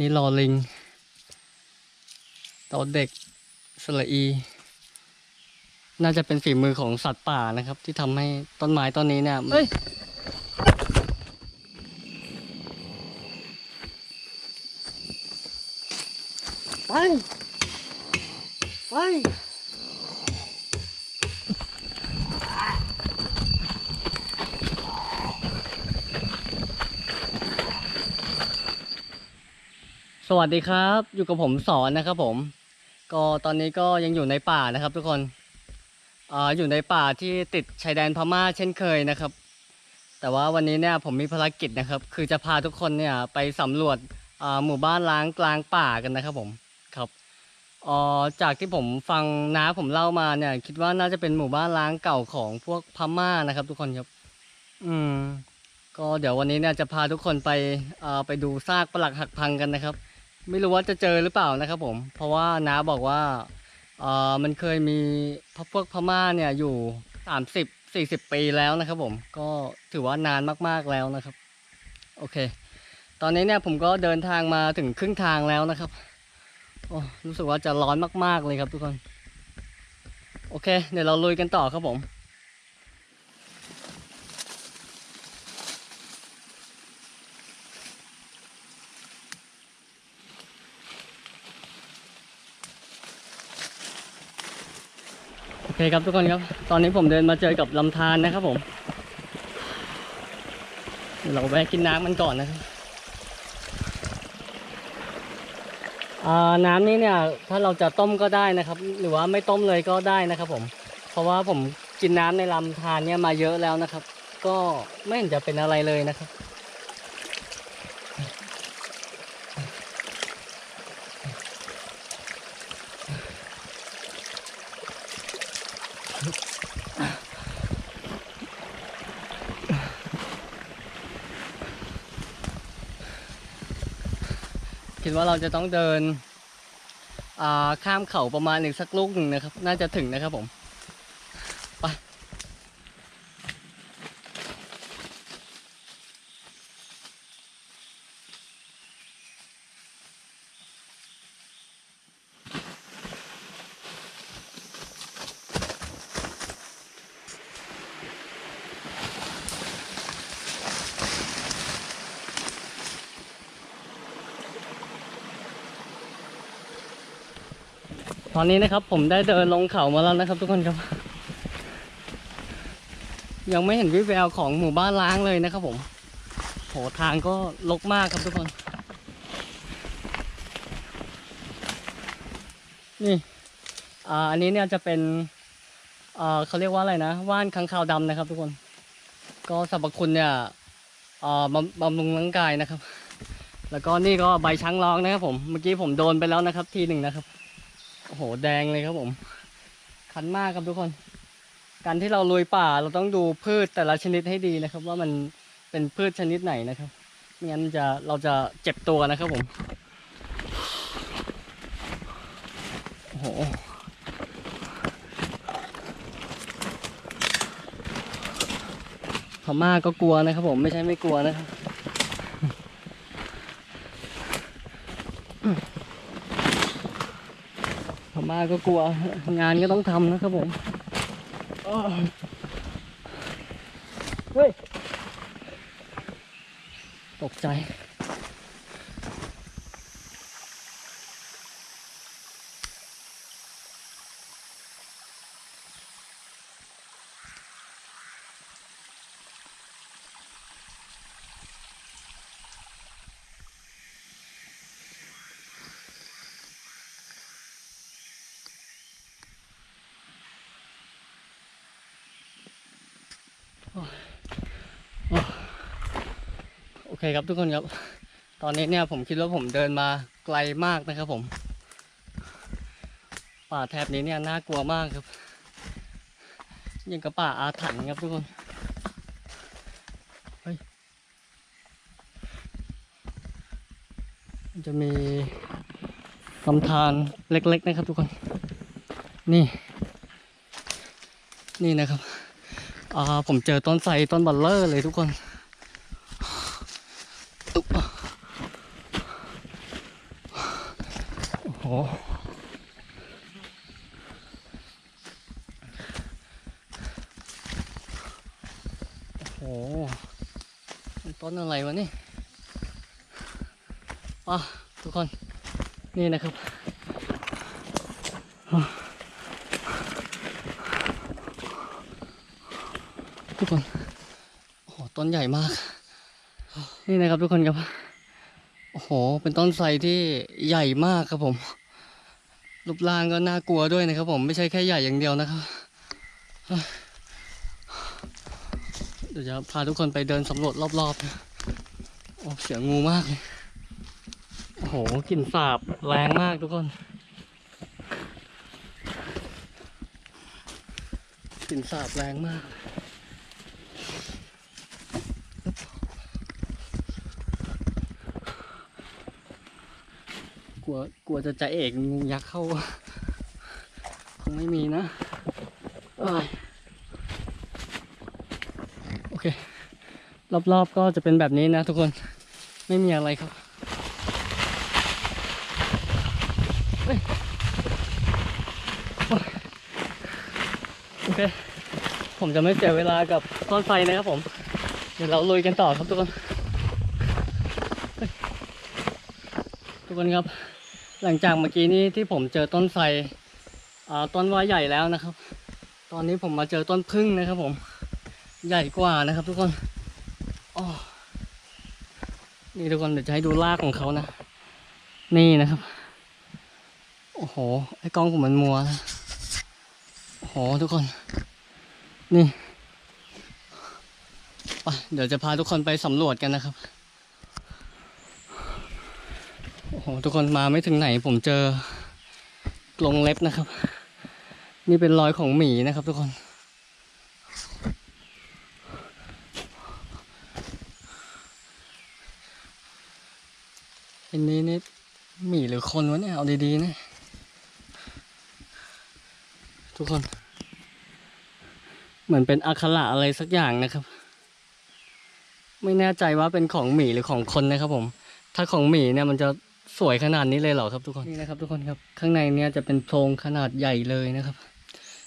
นี่รอลิงตอเด็กสละอี น่าจะเป็นฝีมือของสัตว์ป่านะครับ ที่ทำให้ต้นไม้ต้นนี้เนี่ยเฮ้ย วัสดีครับ อยู่กับผมสอนนะครับผม ก็ตอนนี้ก็ยังอยู่ในป่านะครับ ทุกคนออยู่ในป่าที่ติดชายแดนพม่าเช่นเคยนะครับ แต่ว่าวันนี้เนี่ยผมมีภารกิจนะครับ คือจะพาทุกคนเนี่ยไปสำรวจหมู่บ้านล้างกลางป่ากันนะครับผมครับจากที่ผมฟังน้าผมเล่ามาเนี่ย คิดว่าน่าจะเป็นหมู่บ้านล้างเก่าของพวกพม่านะครับ ทุกคนครับ อืมก็เดี๋ยววันนี้เนี่ยจะพาทุกคนไปไปดูซากปลักหักพังกันนะครับ ไม่รู้ว่าจะเจอหรือเปล่านะครับผม เพราะว่าน้าบอกว่าเออมันเคยมีพวกพม่าเนี่ยอยู่สามสิบสี่สิบปีแล้วนะครับผม ก็ถือว่านานมากๆแล้วนะครับ โอเค ตอนนี้เนี่ยผมก็เดินทางมาถึงครึ่งทางแล้วนะครับ โอ้รู้สึกว่าจะร้อนมากๆเลยครับทุกคน โอเค เดี๋ยวเราลุยกันต่อครับผม อเคครับทุกคนครับ ตอนนี้ผมเดินมาเจอกับลำธารนะครับผม เราแวะกินน้ำมันก่อนนะครับน้ำนี้เนี่ยถ้าเราจะต้มก็ได้นะครับ หรือว่าไม่ต้มเลยก็ได้นะครับ ผม เพราะว่าผมกินน้ำในลำธารเนี่ยมาเยอะแล้วนะครับ ก็ไม่เห็นจะเป็นอะไรเลยนะครับ คิดว่าเราจะต้องเดินข้ามเขาประมาณหนึ่งสักลูกหนึ่งนะครับ น่าจะถึงนะครับผม ตอนนี้นะครับผมได้เดินลงเขามาแล้วนะครับ ทุกคนครับ ยังไม่เห็นวิแววของหมู่บ้านล้างเลยนะครับ ผมโหทางก็ลกมากครับทุกคน นี่อ่าอันนี้เนี่ยจะเป็นอ่าเขาเรียกว่าอะไรนะว่านค้างคาวดำนะครับ ทุกคน ก็สรรพคุณเนี่ยอ่าบำบำรุงร่างกายนะครับ แล้วก็นี่ก็ใบช้างร้องนะครับผมเมื่อกี้ผมโดนไปแล้วนะครับ ทีหนึ่งนะครับ โอ้โหแดงเลยครับผม คันมากครับทุกคน การที่เราลุยป่าเราต้องดูพืชแต่ละชนิดให้ดีนะครับ ว่ามันเป็นพืชชนิดไหนนะครับไม่งั้นจะเราจะเจ็บตัวนะครับผมโอ้โหพม่าก็กลัวนะครับผมไม่ใช่ไม่กลัวนะครับ มาก็กลัวงานก็ต้องทำนะครับผมเฮ้ยตกใจ คครับทุกคนครับ ตอนนี้เนี่ยผมคิดว่าผมเดินมาไกลมากนะครับผม ป่าแถบนี้เนี่ยน่ากลัวมากครับยังกับป่าอาถรรพ์ครับทุกคนเฮ้ยจะมีลำธารเล็กๆนะครับทุกคน นี่ นี่นะครับ อ่าผมเจอต้นไทรต้นบัลเลอร์เลยทุกคนอึ๊บ โอ้โหมันต้นอะไรวะนี่อะทุกคน นี่นะครับ ทุกคนโอ้โหต้นใหญ่มาก นี่นะครับทุกคนครับ โอ้โห เป็นต้นไทรที่ใหญ่มากครับผม รูปร่างก็น่ากลัวด้วยนะครับผม ไม่ใช่แค่ใหญ่อย่างเดียวนะครับ เดี๋ยวจะพาทุกคนไปเดินสำรวจรอบๆนะโอ้ เสียงงูมากเลย หกลิ่นสาบแรงมากทุกคนกลิ่นสาบแรงมากกลัวกลัวจะใจเอกงูยักษ์เข้าคงไม่มีนะโอเค รอบๆก็จะเป็นแบบนี้นะทุกคนไม่มีอะไรครับเฮ้ยโอ้ยโอ เค ผมจะไม่เสียเวลากับต้นไฟนะครับผม เดี๋ยวเราลุยกันต่อครับทุกคน ทุกคนครับ หลังจากเมื่อกี้นี้ที่ผมเจอต้นไทรอ่าต้นว่าใหญ่แล้วนะครับ ตอนนี้ผมมาเจอต้นพึ่งนะครับ ผม ใหญ่กว่านะครับ ทุกคนอ๋อนี่ทุกคนเดี๋ยวจะให้ดูรากของเขานะ นี่นะครับ โอ้โห ไอ้กล้องผมมันมัวนะ หทุกคน นี่ปเดี๋ยวจะพาทุกคนไปสำรวจกันนะครับ โอ้โห ทุกคนมาไม่ถึงไหนผมเจอกรงเล็บนะครับ นี่เป็นรอยของหมีนะครับทุกคน อันนี้นี่หมีหรือคนวะเนี่ย เอาดีๆนะทุกคน เหมือนเป็นอักขระอะไรสักอย่างนะครับ ไม่แน่ใจว่าเป็นของหมีหรือของคนนะครับ ผม ถ้าของหมีเนี่ยมันจะสวยขนาดนี้เลยเหรอครับทุกคนนี่นะครับ ทุกคนครับ ข้างในเนี่ยจะเป็นโพรงขนาดใหญ่เลยนะครับ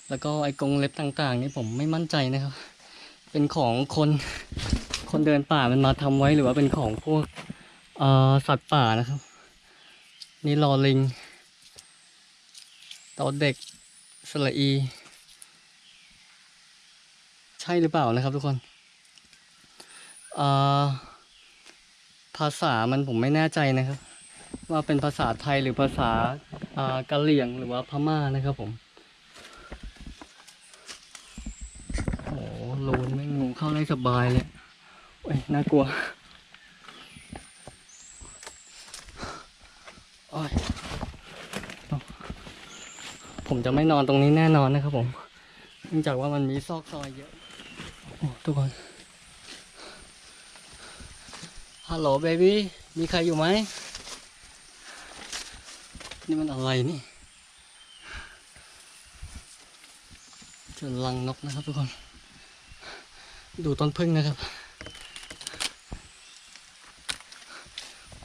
แล้วก็ไอ้กรงเล็บต่างๆ นี่ผมไม่มั่นใจนะครับ เป็นของคนคนเดินป่ามันมาทำไว้หรือว่าเป็นของพวกเอ่อสัตว์ป่านะครับ นี่ลอลิงตอเด็กสระอี ช่หรือเปล่านะครับทุกคนภาษามันผมไม่แน่ใจนะครับ ว่าเป็นภาษาไทยหรือภาษาากะเหรี่ยงหรือว่าพม่านะครับผมโอ้โหรูนไม่งูเข้าได้สบายเลยโอ้ยน่ากลัวโอ้ยผมจะไม่นอนตรงนี้แน่นอนนะครับผม เนื่องจากว่ามันมีซอกซอยเยอะ ทุกคน ฮัลโหลเบบี้ มีใครอยู่ไหม นี่มันอะไรนี่จอรังนกนะครับทุกคน ดูต้นพึ่งนะครับ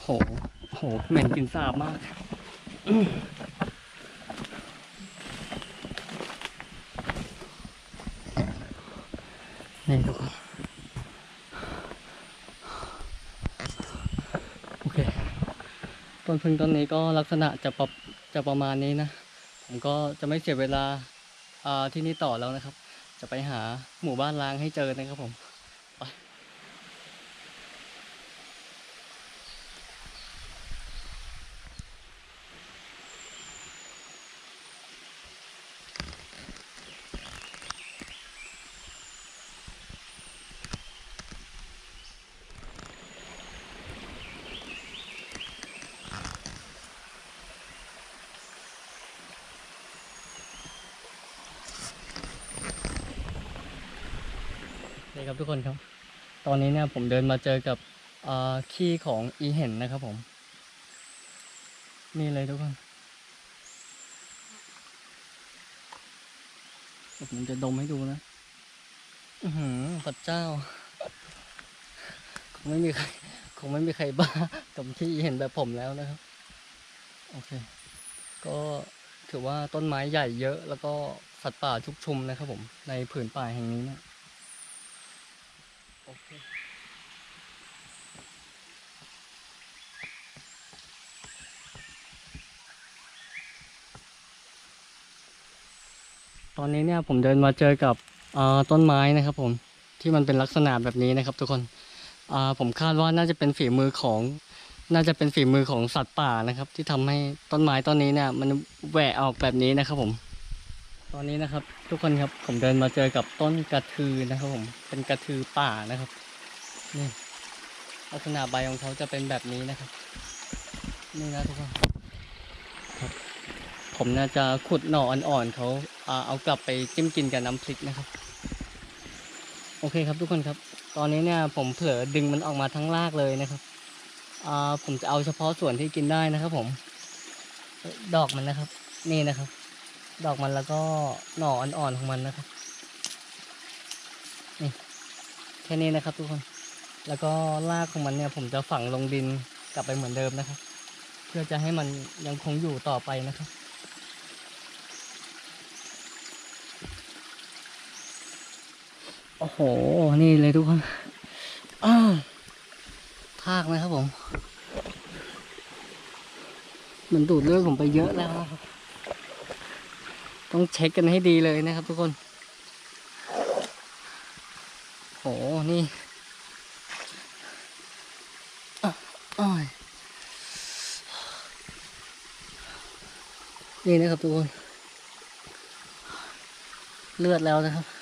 โห โห เหม็นกลิ่นสาบมากอื้อ นี่ทุกคนโอเคต้นพึ่งต้นนี้ก็ลักษณะจะประจะประมาณนี้นะ ผมก็จะไม่เสียเวลาอ่าที่นี่ต่อแล้วนะครับ จะไปหาหมู่บ้านล้างให้เจอนะครับผมีครับทุกคนครับ ตอนนี้เนี่ยผมเดินมาเจอกับขี้ของอีเห็นนะครับผม นี่เลยทุกคนผมจะดมให้ดูนะ อือหือพระเจ้า คงไม่มีใคร คงไม่มีใครบ้ากับขี้อีเห็นแบบผมแล้วนะครับ โอเค ก็ถือว่าต้นไม้ใหญ่เยอะ แล้วก็สัตว์ป่าชุกชุมนะครับผม ในผืนป่าแห่งนี้เนะโอเค ตอนนี้เนี่ยผมเดินมาเจอกับต้นไม้นะครับผมที่มันเป็นลักษณะแบบนี้นะครับ ทุกคนผมคาดว่าน่าจะเป็นฝีมือของน่าจะเป็นฝีมือของสัตว์ป่านะครับ ที่ทำให้ต้นไม้ต้นนี้เนี่ย มันแหวกออกแบบนี้นะครับผม ตอนนี้นะครับ ทุกคนครับผมเดินมาเจอกับต้นกระทือนะครับ ผมเป็นกระทือป่านะครับนี่ลักษณะใบของเขาจะเป็นแบบนี้นะครับนี่นะทุกคนครับ ผมน่าจะขุดหน่ออ่อนๆเขาเอากลับไปจิ้มกินกับน้ำพริกนะครับ โอเคครับทุกคนครับ ตอนนี้เนี่ยผมเผลอดึงมันออกมาทั้งรากเลยนะครับผมจะเอาเฉพาะส่วนที่กินได้นะครับ ผม ดอกมันนะครับ นี่นะครับ ดอกมันแล้วก็หน่ออ่อนๆของมันนะครับนี่แค่นี้นะครับ ทุกคน แล้วก็รากของมันเนี่ย ผมจะฝังลงดินกลับไปเหมือนเดิมนะครับ เพื่อจะให้มันยังคงอยู่ต่อไปนะครับ โอ้โห นี่เลยทุกคนอ้าวทากนะครับผม มันดูดเลือดผมไปเยอะแล้ว ต้องเช็คกันให้ดีเลยนะครับทุกคน โห นี่นี่นะครับทุกคน เลือดแล้วนะครับ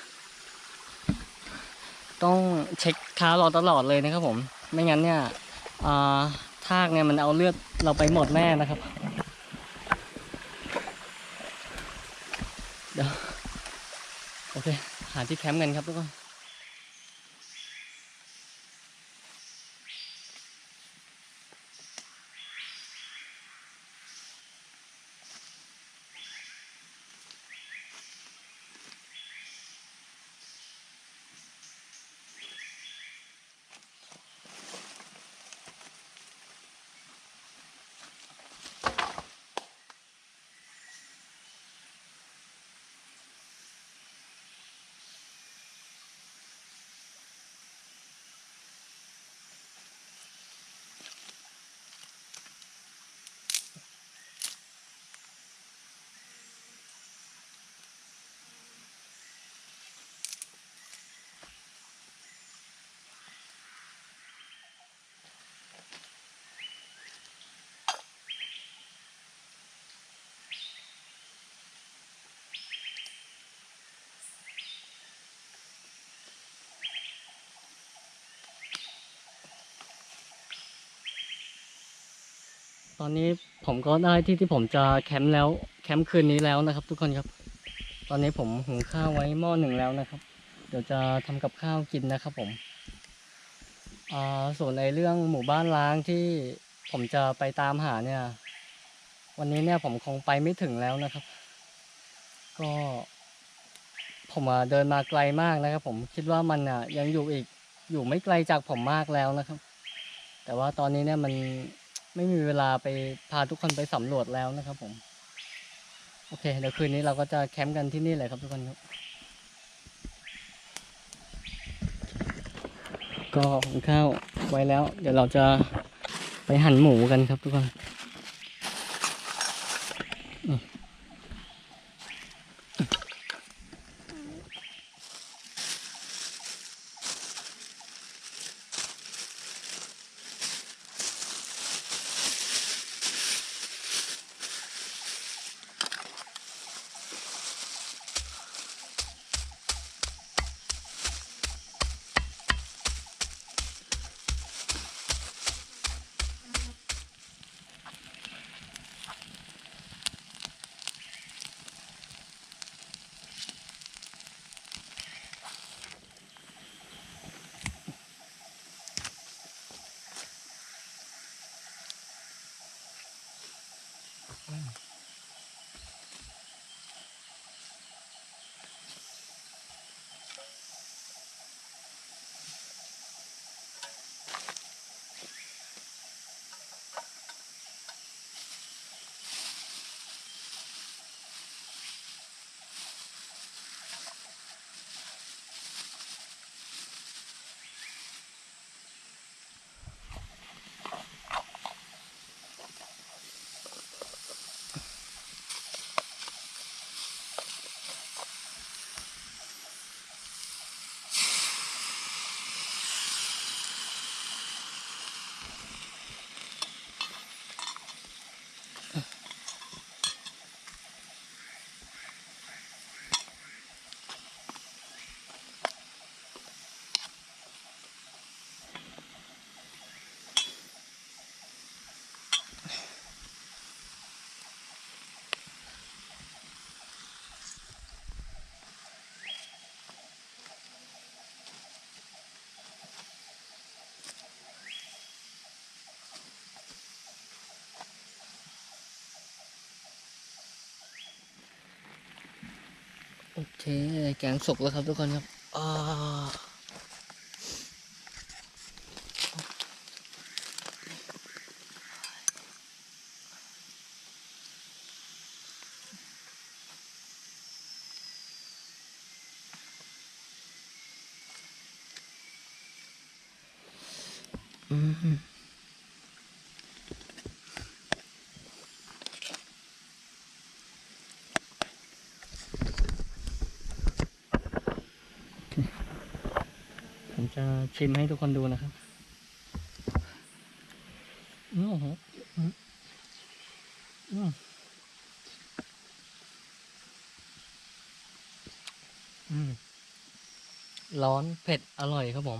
ต้องเช็คเท้าเราตลอดเลยนะครับผม ไม่งั้นเนี่ยอ่าทากเนี่ยมันเอาเลือดเราไปหมดแน่นะครับ เดี๋ยว โอเค หาที่แคมป์กันครับทุกคน ตอนนี้ผมก็ได้ที่ที่ผมจะแคมป์แล้ว แคมป์คืนนี้แล้วนะครับ ทุกคนครับ ตอนนี้ผมหุงข้าวไว้หม้อหนึ่งแล้วนะครับ เดี๋ยวจะทำกับข้าวกินนะครับผมอ่าส่วนในเรื่องหมู่บ้านล้างที่ผมจะไปตามหาเนี่ย วันนี้เนี่ยผมคงไปไม่ถึงแล้วนะครับ ก็ ผมเดินมาไกลมากนะครับ ผมคิดว่ามันอะยังอยู่อีกอยู่ไม่ไกลจากผมมากแล้วนะครับ แต่ว่าตอนนี้เนี่ยมัน ไม่มีเวลาไปพาทุกคนไปสำรวจแล้วนะครับผม โอเค เดี๋ยวคืนนี้เราก็จะแคมป์กันที่นี่เลยครับทุกคนครับ ก็หุงข้าวไว้แล้ว เดี๋ยวเราจะไปหั่นหมูกันครับทุกคน เคแกงสุกแล้วครับทุกคนครับอ่าอืม ผมจะ ชิมให้ทุกคนดูนะครับอืมอืมอืมร้อนเผ็ดอร่อยครับผม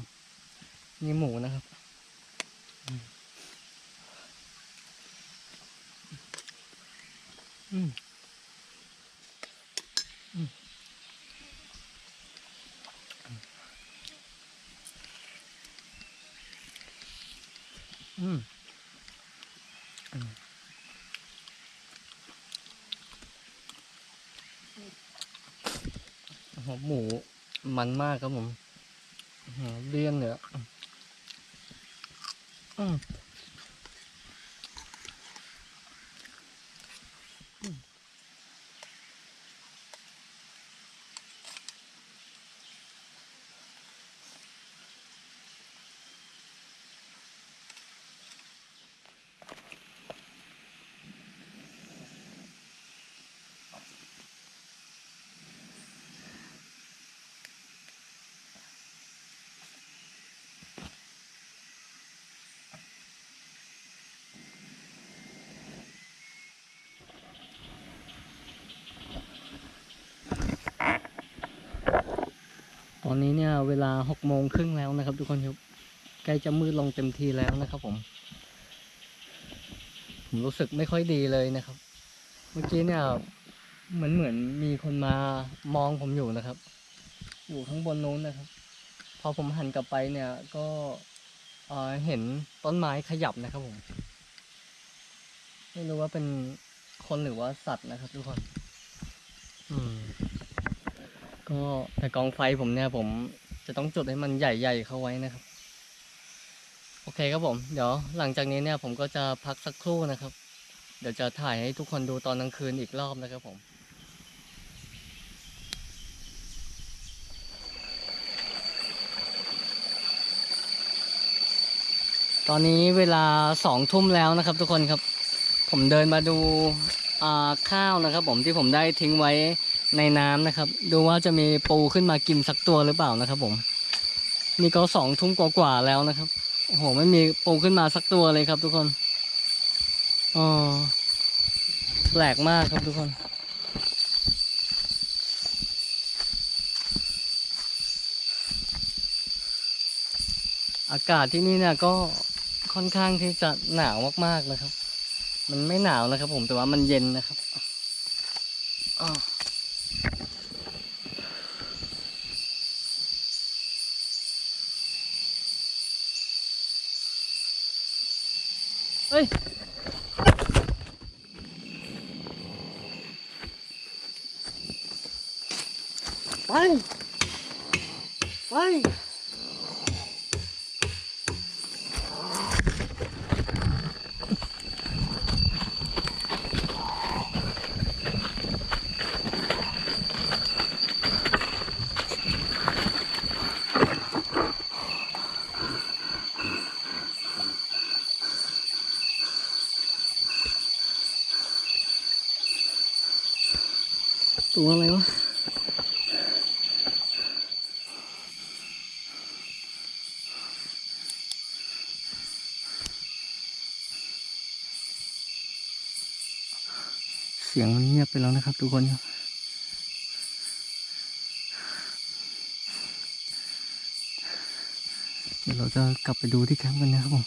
นี่หมูนะครับอืม อืมอืมหมูมันมากครับผมอื้อหือเลี่ยนเนี่ยอืม อนนี้เนี่ยเวลาหกโมงครึ่งแล้วนะครับ ทุกคนครับใกล้จะมืดลงเต็มทีแล้วนะครับ ผม ผมรู้สึกไม่ค่อยดีเลยนะครับ เมื่อกี้เนี่ยเหมือนเหมือนมีคนมามองผมอยู่นะครับ อยู่ข้างบนนู้นนะครับ พอผมหันกลับไปเนี่ยก็เออเห็นต้นไม้ขยับนะครับผมไม่รู้ว่าเป็นคนหรือว่าสัตว์นะครับ ทุกคน อืม ก็แต่กองไฟผมเนี่ยผมจะต้องจุดให้มันใหญ่ ๆ เข้าไว้นะครับ โอเคครับผม เดี๋ยวหลังจากนี้เนี่ยผมก็จะพักสักครู่นะครับ เดี๋ยวจะถ่ายให้ทุกคนดูตอนกลางคืนอีกรอบนะครับผมตอนนี้เวลาสองทุ่มแล้วนะครับทุกคนครับ ผมเดินมาดู ข้าวนะครับ ผมที่ผมได้ทิ้งไว้ในน้ำนะครับ ดูว่าจะมีปูขึ้นมากินสักตัวหรือเปล่านะครับ ผมนี่ก็สองทุ่มกว่าๆแล้วนะครับโอ้โหไม่มีปูขึ้นมาสักตัวเลยครับ ทุกคนอ๋อแปลกมากครับทุกคนอากาศที่นี่เนี่ยก็ค่อนข้างที่จะหนาวมากๆนะครับ มันไม่หนาวนะครับผมแต่ว่ามันเย็นนะครับอ้าวเฮ้ยไปไป ตัวอะไรวะ เสียงมันเงียบไป แล้วนะครับ ทุกคนครับเดี๋ยวเราจะกลับไปดูที่แคมป์กันนะครับผม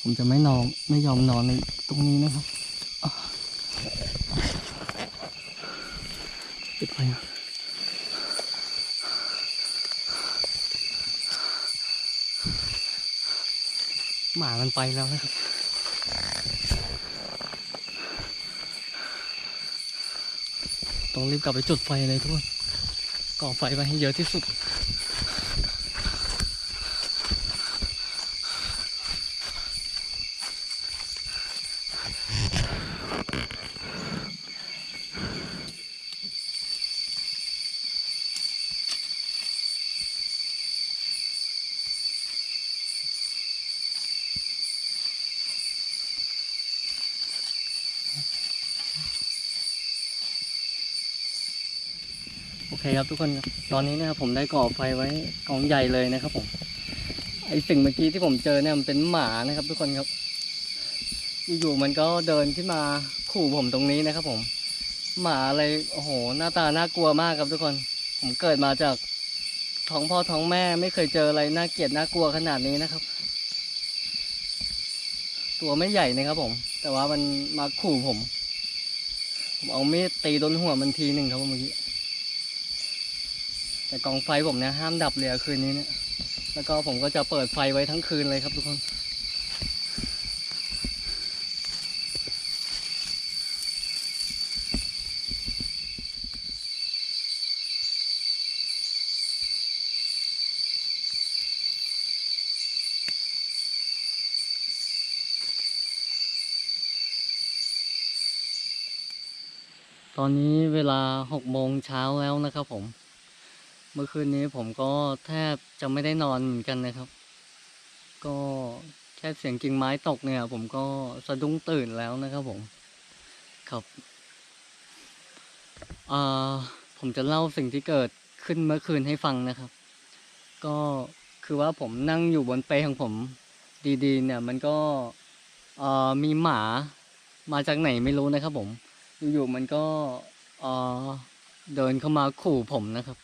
ผมจะไม่นอนไม่ยอมนอนในตรงนี้นะครับปิดไฟหมามันไปแล้วนะครับ ต้องรีบกลับไปจุดไฟเลยทุกคนก่อไฟไว้ให้เยอะที่สุด เคครับทุกคนครับตอนนี้นะครับผมได้ก่อไฟไว้กองใหญ่เลยนะครับผมไอสิ่งเมื่อกี้ที่ผมเจอเนี่ยมันเป็นหมานะครับ ทุกคนครับอยู่ๆมันก็เดินขึ้นมาขู่ผมตรงนี้นะครับ ผม หมาอะไรโอ้โห หน้าตาน่ากลัวมากครับทุกคน ผมเกิดมาจากท้องพ่อท้องแม่ไม่เคยเจออะไรน่าเกลียดน่ากลัวขนาดนี้นะครับ ตัวไม่ใหญ่นะครับ ผม แต่ว่ามันมาขู่ผม ผมเอามีดตีโดนหัวมันทีหนึ่งครับเมื่อกี้ แต่กองไฟผมเนี่ยห้ามดับเลยคืนนี้เนี่ย แล้วก็ผมก็จะเปิดไฟไว้ทั้งคืนเลยครับทุกคนตอนนี้เวลาหกโมงเช้าแล้วนะครับผม เมื่อคืนนี้ผมก็แทบจะไม่ได้นอนเหมือนกันนะครับ ก็แค่เสียงกิ่งไม้ตกเนี่ย ผมก็สะดุ้งตื่นแล้วนะครับผม ครับอ่าผมจะเล่าสิ่งที่เกิดขึ้นเมื่อคืนให้ฟังนะครับ ก็คือว่าผมนั่งอยู่บนเปลของผมดีๆ เนี่ย มันก็เอ่อมีหมามาจากไหนไม่รู้นะครับผม อยู่ๆมันก็เอ่อเดินเข้ามาขู่ผมนะครับ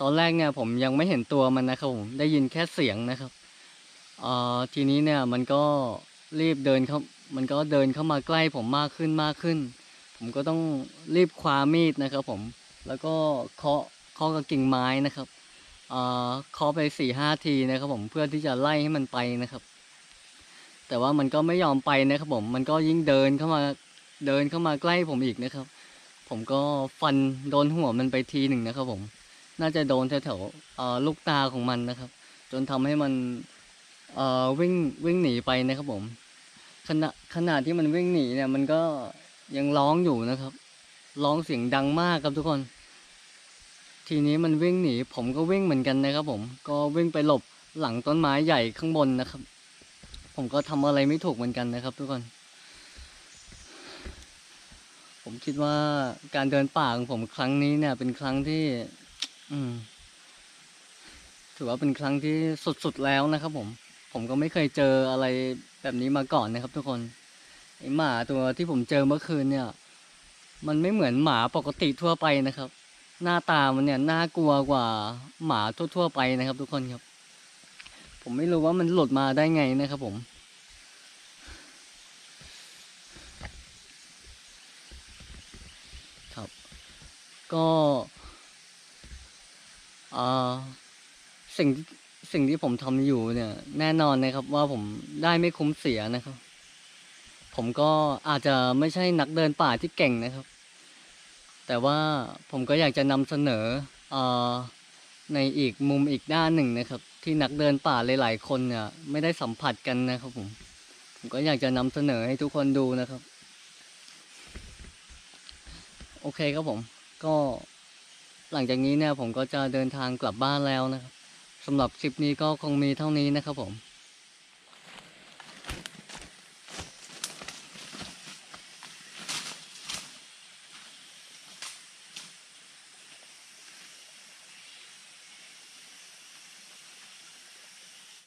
ตอนแรกเนี่ยผมยังไม่เห็นตัวมันนะครับผมได้ยินแค่เสียงนะครับเอ่อทีนี้เนี่ยมันก็รีบเดินเข้ามันก็เดินเข้ามาใกล้ผมมากขึ้นมากขึ้น ผมก็ต้องรีบคว้ามีดนะครับผมแล้วก็เคาะเคาะกับกิ่งไม้นะครับเอ่อเคาะไปสี่ห้าทีนะครับผมเพื่อที่จะไล่ให้มันไปนะครับ แต่ว่ามันก็ไม่ยอมไปนะครับผมมันก็ยิ่งเดินเข้ามาเดินเข้ามาใกล้ผมอีกนะครับ ผมก็ฟันโดนหัวมันไปทีหนึ่งนะครับผม น่าจะโดนแถวๆลูกตาของมันนะครับ จนทำให้มันวิ่งวิ่งหนีไปนะครับผมขณะขณะที่มันวิ่งหนีเนี่ยมันก็ยังร้องอยู่นะครับ ร้องเสียงดังมากครับทุกคน ทีนี้มันวิ่งหนี ผมก็วิ่งเหมือนกันนะครับ ผมก็วิ่งไปหลบหลังต้นไม้ใหญ่ข้างบนนะครับ ผมก็ทำอะไรไม่ถูกเหมือนกันนะครับ ทุกคน ผมคิดว่าการเดินป่าของผมครั้งนี้เนี่ยเป็นครั้งที่ ถือว่าเป็นครั้งที่สุดๆแล้วนะครับ ผม ผมก็ไม่เคยเจออะไรแบบนี้มาก่อนนะครับ ทุกคนไอหมาตัวที่ผมเจอเมื่อคืนเนี่ย มันไม่เหมือนหมาปกติทั่วไปนะครับ หน้าตามันเนี่ยน่ากลัวกว่าหมาทั่วๆไปนะครับ ทุกคนครับ ผมไม่รู้ว่ามันหลุดมาได้ไงนะครับ ผมครับก็ สิ่งสิ่งที่ผมทำอยู่เนี่ย แน่นอนนะครับว่าผมได้ไม่คุ้มเสียนะครับ ผมก็อาจจะไม่ใช่นักเดินป่าที่เก่งนะครับ แต่ว่าผมก็อยากจะนำเสนออในอีกมุมอีกด้านหนึ่งนะครับ ที่นักเดินป่าหลาย ๆ คนเนี่ย ไม่ได้สัมผัสกันนะครับผมผมก็อยากจะนำเสนอให้ทุกคนดูนะครับ โอเคครับผมก็ หลังจากนี้เนี่ยผมก็จะเดินทางกลับบ้านแล้วนะครับสำหรับคลิปนี้ก็คงมีเท่านี้นะครับผม